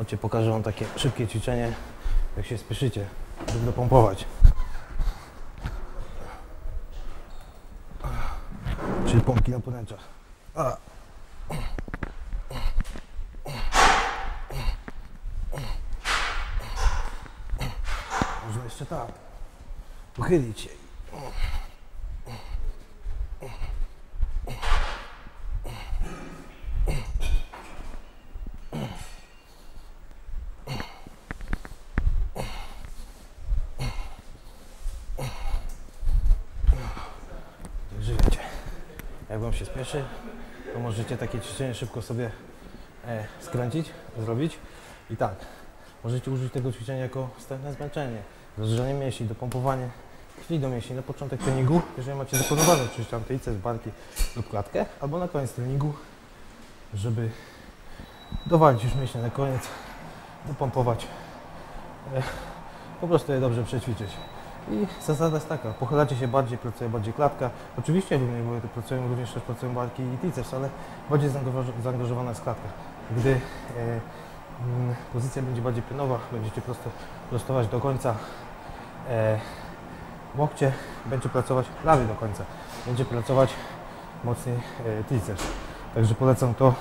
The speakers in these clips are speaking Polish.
Wiecie, pokażę Wam takie szybkie ćwiczenie, jak się spieszycie, żeby dopompować. Czyli pompki na poręczach. A. Można jeszcze tak. Pochylić się. Także wiecie, jak Wam się spieszy, to możecie takie ćwiczenie szybko sobie e, skręcić, zrobić. I tak, możecie użyć tego ćwiczenia jako wstępne zmęczenie, rozgrzanie mięśni, dopompowanie krwi do mięśni na początek treningu, jeżeli macie zaplanowane oczywiście tam triceps, barki lub klatkę, albo na koniec treningu, żeby dowalić już mięśnie na koniec, dopompować, e, po prostu je dobrze przećwiczyć. I zasada jest taka, pochylacie się bardziej, pracuje bardziej klatka. Oczywiście bo pracują również też pracują barki i triceps, ale bardziej zaangażowa- zaangażowana jest klatka. Gdy e, pozycja będzie bardziej pionowa, będziecie prosto, prostować do końca e, łokcie, będzie pracować prawie do końca. Będzie pracować mocniej e. Także polecam to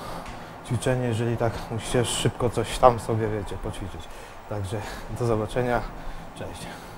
ćwiczenie, jeżeli tak musicie szybko coś tam sobie, wiecie, poćwiczyć. Także do zobaczenia. Cześć.